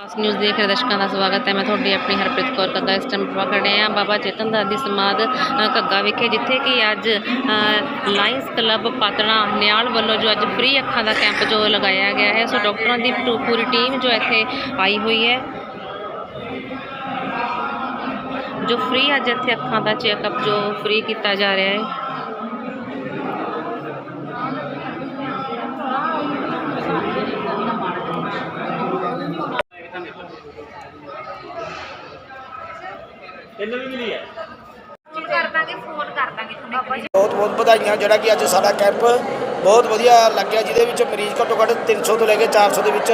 ਖਾਸ ਨਿਊਜ਼ ਦੇਖ ਰਹੇ ਦਰਸ਼ਕਾਂ ਦਾ ਸਵਾਗਤ ਹੈ। ਮੈਂ ਤੁਹਾਡੀ ਆਪਣੀ ਹਰਪ੍ਰੀਤ ਕੌਰ ਕੱਗਾ ਇਸ ਟਾਈਮ ਆਪਾਂ ਖੜੇ ਹਾਂ ਬਾਬਾ ਚੇਤਨ ਦਾਸ ਦੀ ਸਮਾਧ ਅ, ਘੱਗਾ ਵਿਖੇ ਜਿੱਥੇ ਕਿ ਅੱਜ ਲਾਇੰਸ ਕਲੱਬ ਪਾਤਣਾ ਨਿਆਲ ਵੱਲੋਂ ਜੋ ਅੱਜ ਫ੍ਰੀ ਅੱਖਾਂ ਦਾ ਕੈਂਪ ਜੋ ਲਗਾਇਆ ਗਿਆ ਹੈ ਸੋ ਡਾਕਟਰਾਂ ਦੀ ਪੂ- ਪੂਰੀ ਟੀਮ ਜੋ ਇੱਥੇ ਆਈ ਹੋਈ ਹੈ। ਜੋ ਫ੍ਰੀ ਅੱਜ ਇੱਥੇ ਅੱਖਾਂ ਦਾ ਚੈੱਕਅਪ ਜੋ ਫ੍ਰੀ ਕੀਤਾ ਜਾ ਰਿਹਾ ਹੈ। ਇਹਨੂੰ ਵੀ ਮਿਲੀ ਹੈ। ਕਰ ਦਾਂਗੇ ਫੋਨ ਕਰ ਦਾਂਗੇ ਤੁਹਾਨੂੰ ਬਹੁਤ ਬਹੁਤ ਵਧਾਈਆਂ ਜਿਹੜਾ ਕਿ ਅੱਜ ਸਾਡਾ ਕੈਂਪ ਬਹੁਤ ਵਧੀਆ ਲੱਗਿਆ ਜਿਹਦੇ ਵਿੱਚ ਮਰੀਜ਼ ਘੱਟੋ ਘੱਟ 300 ਤੋਂ ਲੈ ਕੇ 400 ਦੇ ਵਿੱਚ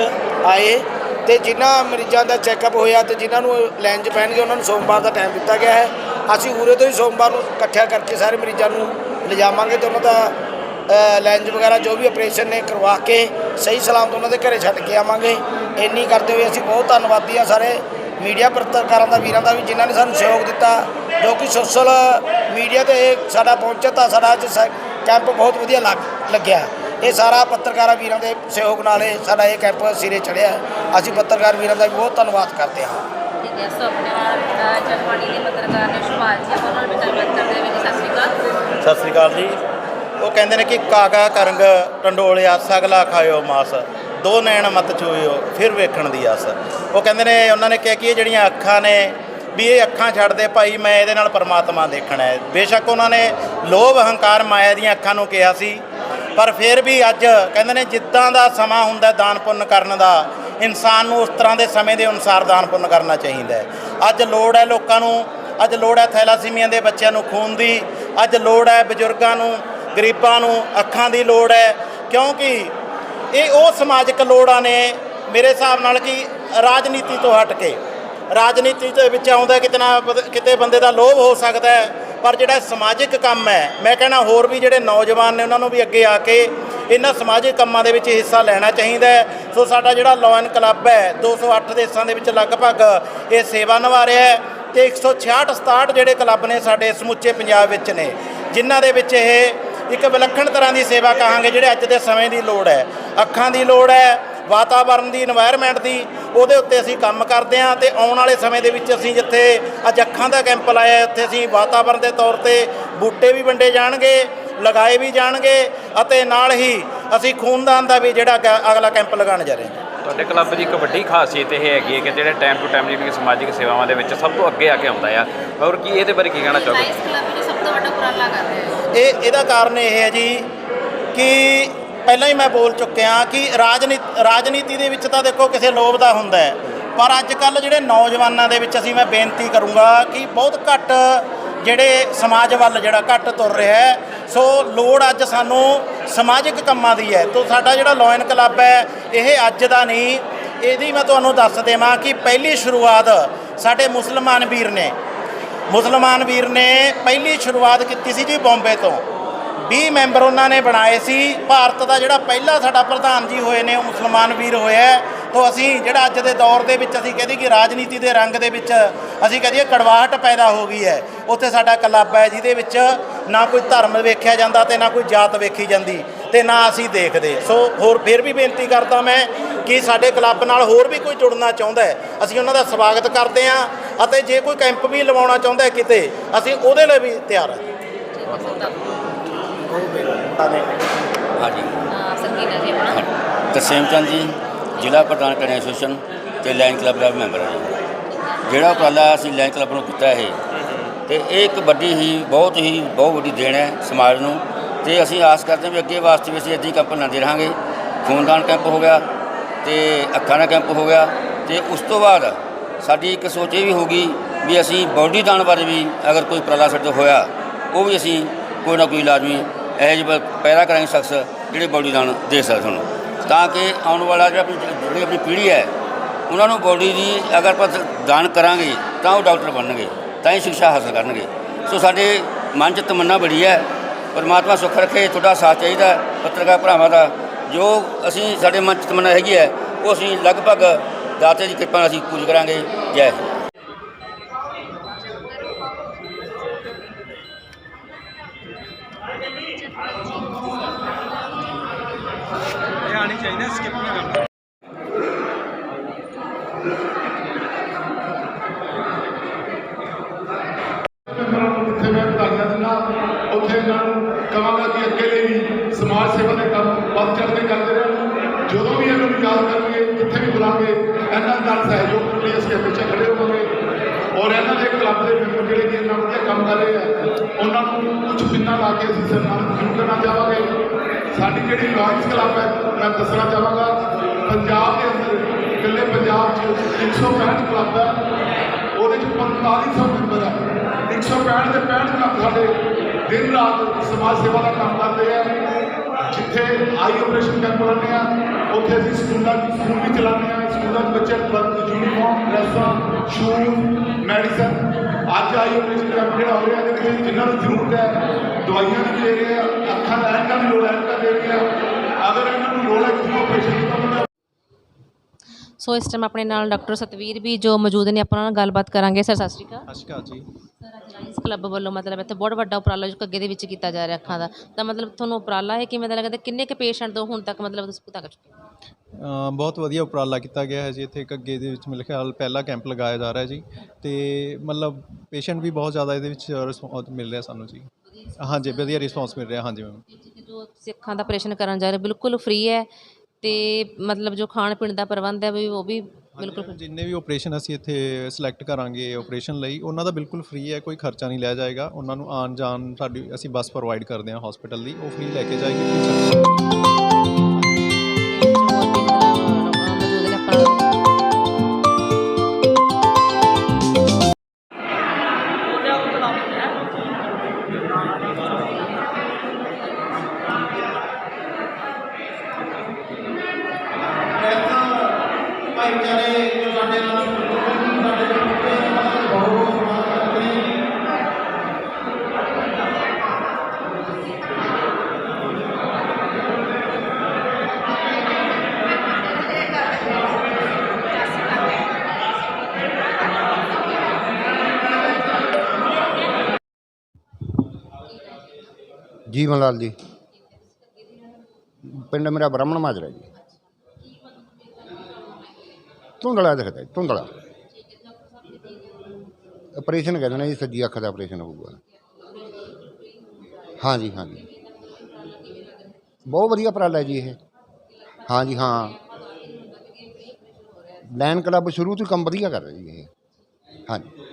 ਆਏ। ਤੇ ਜਿਨ੍ਹਾਂ ਮਰੀਜ਼ਾਂ ਦਾ ਚੈੱਕਅਪ ਹੋਇਆ ਤੇ ਜਿਨ੍ਹਾਂ ਨੂੰ ਲਾਈਨ 'ਚ ਪੈਣਗੇ ਉਹਨਾਂ ਨੂੰ ਸੋਮਵਾਰ ਦਾ ਟਾਈਮ ਦਿੱਤਾ ਗਿਆ ਹੈ। ਅਸੀਂ ਉਰੇ ਤੋਂ ਹੀ ਸੋਮਵਾਰ ਨੂੰ ਇਕੱਠਿਆ ਕਰਕੇ ਸਾਰੇ ਮਰੀਜ਼ਾਂ ਨੂੰ ਲਿਜਾਵਾਂਗੇ ਤੇ ਉਹਨਾਂ ਦਾ ਲੈਂਜ ਵਗੈਰਾ ਜੋ ਵੀ ਆਪਰੇਸ਼ਨ ਨੇ ਕਰਵਾ ਕੇ ਸਹੀ ਸਲਾਮਤ ਉਹਨਾਂ ਦੇ ਘਰੇ ਛੱਡ ਕੇ ਆਵਾਂਗੇ। ਇੰਨੀ ਕਰਦੇ ਹੋਏ ਅਸੀਂ ਬਹੁਤ ਧੰਨਵਾਦੀ ਆ ਸਾਰੇ ਮੀਡੀਆ ਪੱਤਰਕਾਰਾਂ ਦਾ ਵੀਰਾਂ ਦਾ ਵੀ ਜਿਨ੍ਹਾਂ ਨੇ ਸਾਨੂੰ ਸਹਿਯੋਗ ਦਿੱਤਾ ਜੋ ਕਿ ਸੋਸ਼ਲ ਮੀਡੀਆ ਤੇ ਇਹ ਸਾਡਾ ਪਹੁੰਚਿਆ ਤਾਂ ਸਾਡਾ ਅੱਜ ਸ- ਕੈਂਪ ਬਹੁਤ ਵਧੀਆ ਲੱਗ ਲੱਗਿਆ। ਇਹ ਸਾਰਾ ਪੱਤਰਕਾਰਾਂ ਵੀਰਾਂ ਦੇ ਸਹਿਯੋਗ ਨਾਲ ਇਹ ਸਾਡਾ ਇਹ ਕੈਂਪ ਸਿਰੇ ਚੜਿਆ ਅਸੀਂ ਪੱਤਰਕਾਰ ਵੀਰਾਂ ਦਾ ਵੀ ਬਹੁਤ ਧੰਨਵਾਦ ਕਰਦੇ ਹਾਂ। ਠੀਕ ਹੈ ਸੋ ਆਪਣੇ ਨਾਲ ਜਗਬਾਣੀ ਦੇ ਪੱਤਰਕਾਰ ਨੇ ਸ਼ੁਭਾਜ ਜੀ ਉਹਨਾਂ ਨਾਲ ਵੀ ਗੱਲਬਾਤ ਕਰਦੇ ਹੋਏ ਜੀ। ਸਤਿ ਸ਼੍ਰੀ ਅਕਾਲ। ਸਤਿ ਸ੍ਰੀ ਅਕਾਲ ਜੀ। ਉਹ ਕਹਿੰਦੇ ਨੇ ਕਿ ਕਾਕਾ ਕਰੰਗ ਟੰਡੋਲਿਆ ਸਗਲਾ ਖਾਇਓ ਮਾਸ। ਦੋ ਨੈਣ ਮਤ ਚੋਇਓ ਫਿਰ ਵੇਖਣ ਦੀ ਆਸ। ਉਹ ਕਹਿੰਦੇ ਨੇ, ਉਹਨਾਂ ਨੇ ਕਿਹਾ ਕਿ ਇਹ ਜਿਹੜੀਆਂ ਅੱਖਾਂ ਨੇ, ਵੀ ਇਹ ਅੱਖਾਂ ਛੱਡ ਦੇ ਭਾਈ, ਮੈਂ ਇਹਦੇ ਨਾਲ ਪਰਮਾਤਮਾ ਦੇਖਣਾ ਹੈ। ਬੇਸ਼ੱਕ ਉਹਨਾਂ ਨੇ ਲੋਭ ਹੰਕਾਰ ਮਾਇਆ ਦੀਆਂ ਅੱਖਾਂ ਨੂੰ ਕਿਹਾ ਸੀ, ਪਰ ਫਿਰ ਵੀ ਅੱਜ ਕਹਿੰਦੇ ਨੇ, ਜਿੱਦਾਂ ਦਾ ਸਮਾਂ ਹੁੰਦਾ ਦਾਨ ਪੁੰਨ ਕਰਨ ਦਾ, ਇਨਸਾਨ ਨੂੰ ਉਸ ਤਰ੍ਹਾਂ ਦੇ ਸਮੇਂ ਦੇ ਅਨੁਸਾਰ ਦਾਨ ਪੁੰਨ ਕਰਨਾ ਚਾਹੀਦਾ ਹੈ। ਅੱਜ ਲੋੜ ਹੈ ਲੋਕਾਂ ਨੂੰ, ਅੱਜ ਲੋੜ ਹੈ ਥੈਲਾਸੀਮੀਆ ਦੇ ਬੱਚਿਆਂ ਨੂੰ ਖੂਨ ਦੀ, ਅੱਜ ਲੋੜ ਹੈ ਬਜ਼ੁਰਗਾਂ ਨੂੰ, ਗਰੀਬਾਂ ਨੂੰ ਅੱਖਾਂ ਦੀ ਲੋੜ ਹੈ, ਕਿਉਂਕਿ ਇਹ ਉਹ ਸਮਾਜਿਕ ਲੋੜਾਂ ਨੇ ਮੇਰੇ ਹਿਸਾਬ ਨਾਲ ਕਿ ਰਾਜਨੀਤੀ ਤੋਂ ਹਟ ਕੇ, ਰਾਜਨੀਤੀ ਦੇ ਵਿੱਚ ਆਉਂਦਾ ਕਿਤਨਾ ਕਿਤੇ ਬੰਦੇ ਦਾ ਲੋਭ ਹੋ ਸਕਦਾ ਹੈ, ਪਰ ਜਿਹੜਾ ਸਮਾਜਿਕ ਕੰਮ ਹੈ, ਮੈਂ ਕਹਿਣਾ ਹੋਰ ਵੀ ਜਿਹੜੇ ਨੌਜਵਾਨ ਨੇ ਉਹਨਾਂ ਨੂੰ ਵੀ ਅੱਗੇ ਆ ਕੇ ਇਹਨਾਂ ਸਮਾਜਿਕ ਕੰਮਾਂ ਦੇ ਵਿੱਚ ਹਿੱਸਾ ਲੈਣਾ ਚਾਹੀਦਾ ਹੈ। ਸੋ ਸਾਡਾ ਜਿਹੜਾ ਲੋਇਨ ਕਲੱਬ ਹੈ 208 ਦੇਸ਼ਾਂ ਦੇ ਵਿੱਚ ਲਗਭਗ ਇਹ ਸੇਵਾ ਨਿਭਾ ਰਿਹਾ ਹੈ ਤੇ 166 67 ਜਿਹੜੇ ਕਲੱਬ ਨੇ ਸਾਡੇ ਸਮੁੱਚੇ ਪੰਜਾਬ ਵਿੱਚ ਨੇ, ਜਿਨ੍ਹਾਂ ਦੇ ਵਿੱਚ ਇਹ ਇੱਕ ਵਿਲੱਖਣ ਤਰ੍ਹਾਂ ਦੀ ਸੇਵਾ ਕਹਾਂਗੇ ਜਿਹੜੇ ਅੱਜ ਦੇ ਸਮੇਂ ਦੀ ਲੋੜ ਹੈ। ਅੱਖਾਂ ਦੀ ਲੋੜ ਹੈ ਵਾਤਾਵਰਨ ਦੀ এনवायरमेंट ਦੀ ਉਹਦੇ ਉੱਤੇ ਅਸੀਂ ਕੰਮ ਕਰਦੇ ਹਾਂ ਤੇ ਆਉਣ ਵਾਲੇ ਸਮੇਂ ਦੇ ਵਿੱਚ ਅਸੀਂ ਜਿੱਥੇ ਅੱਜ ਅੱਖਾਂ ਦਾ ਕੈਂਪ ਲਾਇਆ ਉੱਥੇ ਅਸੀਂ ਵਾਤਾਵਰਨ ਦੇ ਤੌਰ ਤੇ ਬੂਟੇ ਵੀ ਵੰਡੇ ਜਾਣਗੇ ਲਗਾਏ ਵੀ ਜਾਣਗੇ ਅਤੇ ਨਾਲ ਹੀ ਅਸੀਂ ਖੂਨਦਾਨ ਦਾ ਵੀ ਜਿਹੜਾ ਅਗਲਾ ਕੈਂਪ ਲਗਾਉਣ ਜਾ ਰਹੇ ਹਾਂ। ਤੁਹਾਡੇ ਕਲੱਬ ਦੀ ਇੱਕ ਵੱਡੀ ਖਾਸੀਅਤ ਇਹ ਹੈਗੀ ਹੈ ਕਿ ਜਿਹੜੇ ਟਾਈਮ ਟੂ ਟਾਈਮ ਜਿਹੜੀਆਂ ਸਮਾਜਿਕ ਸੇਵਾਵਾਂ ਦੇ ਵਿੱਚ ਸਭ ਤੋਂ ਅੱਗੇ ਆ ਕੇ ਆਉਂਦਾ ਆ। ਔਰ ਕੀ ਇਹਦੇ ਬਾਰੇ ਕੀ ਕਹਿਣਾ ਚਾਹੋਗੇ? ਤੋਂ ਵੱਡਾ ਉਪਰਾਲਾ ਕਰ ਰਿਹਾ ਹੈ। ਇਹ ਇਹਦਾ ਕਾਰਨ ਇਹ ਹੈ ਜੀ ਕਿ ਪਹਿਲਾਂ ਹੀ ਮੈਂ ਬੋਲ ਚੁੱਕਿਆ ਕਿ ਰਾਜਨੀਤੀ ਰਾਜਨੀਤੀ ਦੇ ਵਿੱਚ ਤਾਂ ਦੇਖੋ ਕਿਸੇ ਲੋਭ ਦਾ ਹੁੰਦਾ ਹੈ। ਪਰ ਅੱਜ ਕੱਲ ਜਿਹੜੇ ਨੌਜਵਾਨਾਂ ਦੇ ਵਿੱਚ ਅਸੀਂ ਮੈਂ ਬੇਨਤੀ ਕਰੂੰਗਾ ਕਿ ਬਹੁਤ ਘੱਟ ਜਿਹੜੇ ਸਮਾਜ ਵੱਲ ਜਿਹੜਾ ਘੱਟ ਤੁਰ ਰਿਹਾ ਹੈ, ਸੋ ਲੋੜ ਅੱਜ ਸਾਨੂੰ ਸਮਾਜਿਕ ਕੰਮਾਂ ਦੀ ਹੈ। ਤੋਂ ਸਾਡਾ ਜਿਹੜਾ ਲੋਇਨ ਕਲੱਬ ਹੈ, ਇਹ ਅੱਜ ਦਾ ਨਹੀਂ। ਇਹਦੀ ਮੈਂ ਤੁਹਾਨੂੰ ਦੱਸ ਦੇਵਾਂ ਕਿ ਪਹਿਲੀ ਸ਼ੁਰੂਆਤ ਸਾਡੇ ਮੁਸਲਮਾਨ ਵੀਰ ਨੇ ਮੁਸਲਮਾਨ ਵੀਰ ਨੇ ਪਹਿਲੀ ਸ਼ੁਰੂਆਤ ਕੀਤੀ ਸੀ ਜੀ ਬੰਬੇ ਤੋਂ। 20 ਮੈਂਬਰ ਉਹਨਾਂ ਨੇ ਬਣਾਏ ਸੀ। ਭਾਰਤ ਦਾ ਜਿਹੜਾ ਪਹਿਲਾ ਸਾਡਾ ਪ੍ਰਧਾਨ ਜੀ ਹੋਏ ਨੇ, ਉਹ ਮੁਸਲਮਾਨ ਵੀਰ ਹੋਇਆ ਹੈ। ਤੋਂ ਅਸੀਂ ਜਿਹੜਾ ਅੱਜ ਦੇ ਦੌਰ ਦੇ ਵਿੱਚ ਅਸੀਂ ਕਹਦੇ ਕਿ ਰਾਜਨੀਤੀ ਦੇ ਰੰਗ ਦੇ ਵਿੱਚ ਅਸੀਂ ਕਹਦੇ ਕੜਵਾਹਟ ਪੈਦਾ ਹੋ ਗਈ ਹੈ। ਉੱਥੇ ਸਾਡਾ ਕਲੱਬ ਹੈ ਜਿਹਦੇ ਵਿੱਚ ਨਾ ਕੋਈ ਧਰਮ ਵੇਖਿਆ ਜਾਂਦਾ ਤੇ ਨਾ ਕੋਈ ਜਾਤ ਵੇਖੀ ਜਾਂਦੀ ਤੇ ਨਾ ਅਸੀਂ ਦੇਖਦੇ। ਸੋ ਹੋਰ ਫਿਰ ਵੀ ਬੇਨਤੀ ਕਰਦਾ ਮੈਂ ਕਿ ਸਾਡੇ ਕਲੱਬ ਨਾਲ ਹੋਰ ਵੀ ਕੋਈ ਜੁੜਨਾ ਚਾਹੁੰਦਾ ਹੈ। ਅਸੀਂ ਉਹਨਾਂ ਦਾ ਸਵਾਗਤ ਕਰਦੇ ਹਾਂ। ਅਤੇ ਜੇ ਕੋਈ ਕੈਂਪ ਵੀ ਲਵਾਉਣਾ ਚਾਹੁੰਦਾ ਹੈ ਕਿਤੇ ਅਸੀਂ ਉਹਦੇ ਲਈ ਵੀ ਤਿਆਰ ਹਾਂ। ਹਾਂਜੀ। ਸਰਕੀਨਾ ਜੀ ਆਪਣਾ ਚੰਦ ਜੀ ਜ਼ਿਲ੍ਹਾ ਪ੍ਰਧਾਨ ਕਰਿਆ ਐਸੋਸੀਏਸ਼ਨ ਤੇ ਲਾਇਨ ਕਲੱਬ ਦਾ ਮੈਂਬਰ ਹਾਂ ਜੀ। ਜਿਹੜਾ ਉਪਰਾਲਾ ਅਸੀਂ ਲਾਇਨ ਕਲੱਬ ਨੂੰ ਕੀਤਾ ਇਹ ਤੇ ਇਹ ਇੱਕ ਵੱਡੀ ਹੀ ਬਹੁਤ ਹੀ ਬਹੁਤ ਵੱਡੀ ਦੇਣ ਹੈ ਸਮਾਜ ਨੂੰ। ਤੇ ਅਸੀਂ ਆਸ ਕਰਦੇ ਹਾਂ ਵੀ ਅੱਗੇ ਵਾਸਤੇ ਵੀ ਅਸੀਂ ਇੱਦਾਂ ਹੀ ਕੈਂਪ ਲਾਉਂਦੇ ਰਹਾਂਗੇ। ਖੂਨਦਾਨ ਕੈਂਪ ਹੋ ਗਿਆ ਤੇ ਅੱਖਾਂ ਦਾ ਕੈਂਪ ਹੋ ਗਿਆ ਤੇ ਉਸ ਤੋਂ ਬਾਅਦ ਸਾਡੀ ਇੱਕ ਸੋਚ ਇਹ ਵੀ ਹੋਗੀ ਵੀ ਅਸੀਂ ਬੋਡੀ ਦਾਨ ਬਾਰੇ ਵੀ ਅਗਰ ਕੋਈ ਉਪਰਾਲਾ ਸਾਡੇ ਹੋਇਆ, ਉਹ ਵੀ ਅਸੀਂ ਕੋਈ ਨਾ ਕੋਈ ਲਾਜ਼ਮੀ ਇਹੋ ਜਿਹੇ ਪੈਦਾ ਕਰਾਂਗੇ ਸ਼ਖਸ ਜਿਹੜੇ ਬੋਡੀ ਦਾਨ ਦੇ ਸਕਣ ਤੁਹਾਨੂੰ ਤਾਂ ਕਿ ਆਉਣ ਵਾਲਾ ਜਿਹੜਾ ਆਪਣੀ ਜਿਹੜੀ ਆਪਣੀ ਪੀੜ੍ਹੀ ਹੈ, ਉਹਨਾਂ ਨੂੰ ਬੋਡੀ ਦੀ ਅਗਰ ਆਪਾਂ ਦਾਨ ਕਰਾਂਗੇ, ਤਾਂ ਉਹ ਡਾਕਟਰ ਬਣਨਗੇ, ਤਾਂ ਹੀ ਸਿੱਖਿਆ ਹਾਸਲ ਕਰਨਗੇ। ਸੋ ਸਾਡੇ ਮਨ 'ਚ ਤਮੰਨਾ ਬੜੀ ਹੈ, ਪਰਮਾਤਮਾ ਸੁੱਖ ਰੱਖੇ, ਤੁਹਾਡਾ ਸਾਥ ਚਾਹੀਦਾ, ਪੱਤਰਕਾਰ ਭਰਾਵਾਂ ਦਾ, ਜੋ ਅਸੀਂ ਸਾਡੇ ਮਨ 'ਚ ਤਮੰਨਾ ਹੈਗੀ ਹੈ, ਉਹ ਅਸੀਂ ਲਗਭਗ ਦਾਤੇ ਦੀ ਕਿਰਪਾ ਨਾਲ ਅਸੀਂ ਪੂਜ ਕਰਾਂਗੇ। ਜੈ ਹਿੰਦ। ਇਹ ਆਣੀ ਚਾਹੀਦੀ ਸਕਿਪ ਨਾ ਕਰਨਾ ਮੈਂਬਰਾਂ ਨੂੰ ਜਿੱਥੇ ਮੈਂ ਵਧਾਈਆਂ ਦਿੰਦਾ ਉੱਥੇ ਇਹਨਾਂ ਨੂੰ ਕਹਾਂਗਾ ਕਿ ਅੱਗੇ ਲਈ ਵੀ ਸਮਾਜ ਸੇਵਾ ਦੇ ਕੰਮ ਵੱਧ ਚੜ੍ਹਦੇ ਕਰਦੇ ਰਹਿਣ। ਜਦੋਂ ਵੀ ਇਹਨਾਂ ਨੂੰ ਯਾਦ ਕਰਨਗੇ ਜਿੱਥੇ ਵੀ ਬੁਲਾਂਗੇ ਇਹਨਾਂ ਨਾਲ ਸਹਿਯੋਗ ਕਰਨ ਲਈ ਅਸੀਂ ਹਮੇਸ਼ਾ ਖੜੇ ਹੋਵਾਂਗੇ। ਔਰ ਇਹਨਾਂ ਦੇ ਕਲੱਬ ਦੇ ਮੈਂਬਰ ਜਿਹੜੇ ਕਿ ਇਹਨਾਂ ਵਧੀਆ ਕੰਮ ਕਰ ਰਹੇ ਆ, ਉਹਨਾਂ ਨੂੰ ਕੁਝ ਪਿੰਨਾਂ ਲਾ ਕੇ ਅਸੀਂ ਸਨਮਾਨਿਤ ਜ਼ਰੂਰ ਕਰਨਾ ਚਾਹਾਂਗੇ। ਸਾਡੀ ਜਿਹੜੀ ਲਾਇਨਸ ਕਲੱਬ ਹੈ, ਮੈਂ ਦੱਸਣਾ ਚਾਹਾਂਗਾ, ਪੰਜਾਬ ਦੇ ਅੰਦਰ ਇਕੱਲੇ ਪੰਜਾਬ 'ਚ 165 ਕਲੱਬ ਹੈ, ਉਹਦੇ ਚ 4500 ਮੈਂਬਰ ਹੈ। 165 ਦੇ 65 ਕਲੱਬ ਸਾਡੇ ਦਿਨ ਰਾਤ ਸਮਾਜ ਸੇਵਾ ਦਾ ਕੰਮ ਕਰਦੇ ਆ। ਜਿੱਥੇ ਆਈ ਆਪਰੇਸ਼ਨ ਕੈਂਪ ਲਾਉਂਦੇ ਆ, ਉੱਥੇ ਅਸੀਂ ਸਕੂਲਾਂ ਸਕੂਲ ਵੀ ਚਲਾਉਂਦੇ ਆ, ਸਕੂਲਾਂ ਦੇ ਬੱਚੇ ਵਰਕ ਯੂਨੀਫਾਰਮ ਡਰੈਸਾਂ ਸ਼ੂਜ਼ ਮੈਡੀਸਨ ਅੱਜ ਆਈ ਆਪਰੇਸ਼ਨ ਕੈਂਪ ਜਿਹੜਾ ਹੋ ਰਿਹਾ ਇਹਦੇ ਵਿੱਚ ਜਿਨ੍ਹਾਂ ਨੂੰ ਜ਼ਰੂਰਤ ਹੈ, ਦਵਾਈਆਂ ਵੀ ਦੇ ਰਹੇ ਆ, ਅੱਖਾਂ ਦਾ ਐਨਕਾਂ ਵੀ ਲੋੜ ਹੈ ਐਨਕਾਂ ਦੇ ਰਹੇ ਆ। ਅਗਰ ਇਹਨਾਂ ਨੂੰ ਲੋੜ ਹੈ ਕਿਸੇ ਆਪਰੇਸ਼ਨ ਦੀ ਦਾ ਸੋ ਇਸ ਟਾਈਮ ਆਪਣੇ ਨਾਲ ਡਾਕਟਰ ਸਤਵੀਰ ਵੀ ਜੋ ਮੌਜੂਦ ਨੇ ਆਪਾਂ ਨਾਲ ਗੱਲਬਾਤ ਕਰਾਂਗੇ। ਸਰ ਸਤਿ ਸ਼੍ਰੀ ਅਕਾਲ। ਸਤਿ ਸ਼੍ਰੀ ਅਕਾਲ ਜੀ। ਸਰ ਅੱਜ ਲਾਇਨਸ ਕਲੱਬ ਵੱਲੋਂ ਮਤਲਬ ਇੱਥੇ ਬਹੁਤ ਵੱਡਾ ਉਪਰਾਲਾ ਜੋ ਕੱਗੇ ਦੇ ਵਿੱਚ ਕੀਤਾ ਜਾ ਰਿਹਾ ਅੱਖਾਂ ਦਾ ਤਾਂ ਮਤਲਬ ਤੁਹਾਨੂੰ ਉਪਰਾਲਾ ਹੈ ਕਿਵੇਂ ਦਾ ਲੱਗਦਾ? ਕਿੰਨੇ ਕੁ ਪੇਸ਼ੈਂਟ ਤੋਂ ਹੁਣ ਤੱਕ ਮਤਲਬ ਤੁਸੀਂ ਪਤਾ ਕਰ ਚੁੱਕੇ ਬਹੁਤ ਵਧੀਆ ਉਪਰਾਲਾ ਕੀਤਾ ਗਿਆ ਹੈ ਜੀ। ਇੱਥੇ ਘੱਗੇ ਦੇ ਵਿੱਚ ਮੇਰੇ ਖਿਆਲ ਪਹਿਲਾ ਕੈਂਪ ਲਗਾਇਆ ਜਾ ਰਿਹਾ ਜੀ। ਤੇ ਮਤਲਬ ਪੇਸ਼ੈਂਟ ਵੀ ਬਹੁਤ ਜ਼ਿਆਦਾ ਇਹਦੇ ਵਿੱਚ ਰਿਸਪੌਂਸ ਮਿਲ ਰਿਹਾ ਸਾਨੂੰ ਜੀ। ਹਾਂਜੀ ਵਧੀਆ ਰਿਸਪੌਂਸ ਮਿਲ ਰਿਹਾ। ਹਾਂਜੀ ਮੈਮ ਜੋ ਤੁਸੀਂ ਅੱਖਾਂ ਦਾ ਆਪਰੇਸ਼ਨ ਕਰਨ ਜਾ ਰਹੇ ਬਿਲਕੁਲ ਫ੍ਰੀ ਹੈ। ਤੇ ਮਤਲਬ ਜੋ ਖਾਣ ਪੀਣ ਦਾ ਪ੍ਰਬੰਧ ਹੈ ਵੀ ਉਹ ਵੀ ਬਿਲਕੁਲ ਜਿੰਨੇ ਵੀ ਆਪਰੇਸ਼ਨ ਅਸੀਂ ਇੱਥੇ ਸਿਲੈਕਟ ਕਰਾਂਗੇ ਆਪਰੇਸ਼ਨ ਲਈ, ਉਹਨਾਂ ਦਾ ਬਿਲਕੁਲ ਫ੍ਰੀ ਹੈ, ਕੋਈ ਖਰਚਾ ਨਹੀਂ ਲਿਆ ਜਾਏਗਾ। ਉਹਨਾਂ ਨੂੰ ਆਉਣ ਜਾਣ ਸਾਡੀ ਅਸੀਂ ਬੱਸ ਪ੍ਰੋਵਾਈਡ ਕਰਦੇ ਹਾਂ ਹਸਪੀਟਲ ਦੀ ਉਹ ਫ੍ਰੀ ਲੈ ਕੇ ਜਾਏਗੀ। ਜੀਵਨ ਲਾਲ ਜੀ ਪਿੰਡ ਮੇਰਾ ਬ੍ਰਾਹਮਣ ਮਾਜਰਾ ਜੀ ਧੁੰਦਲਾ ਦਿਖਦਾ ਜੀ ਧੁੰਦਲਾ ਆਪਰੇਸ਼ਨ ਕਹਿੰਦੇ ਨੇ ਜੀ ਸੱਜੀ ਅੱਖ ਦਾ ਆਪਰੇਸ਼ਨ ਹੋਊਗਾ ਹਾਂਜੀ ਹਾਂਜੀ ਬਹੁਤ ਵਧੀਆ ਉਪਰਾਲਾ ਹੈ ਜੀ ਇਹ ਹਾਂਜੀ ਹਾਂ ਲਾਇਨ ਕਲੱਬ ਸ਼ੁਰੂ ਤੋਂ ਹੀ ਕੰਮ ਵਧੀਆ ਕਰ ਰਿਹਾ ਜੀ ਇਹ ਹਾਂਜੀ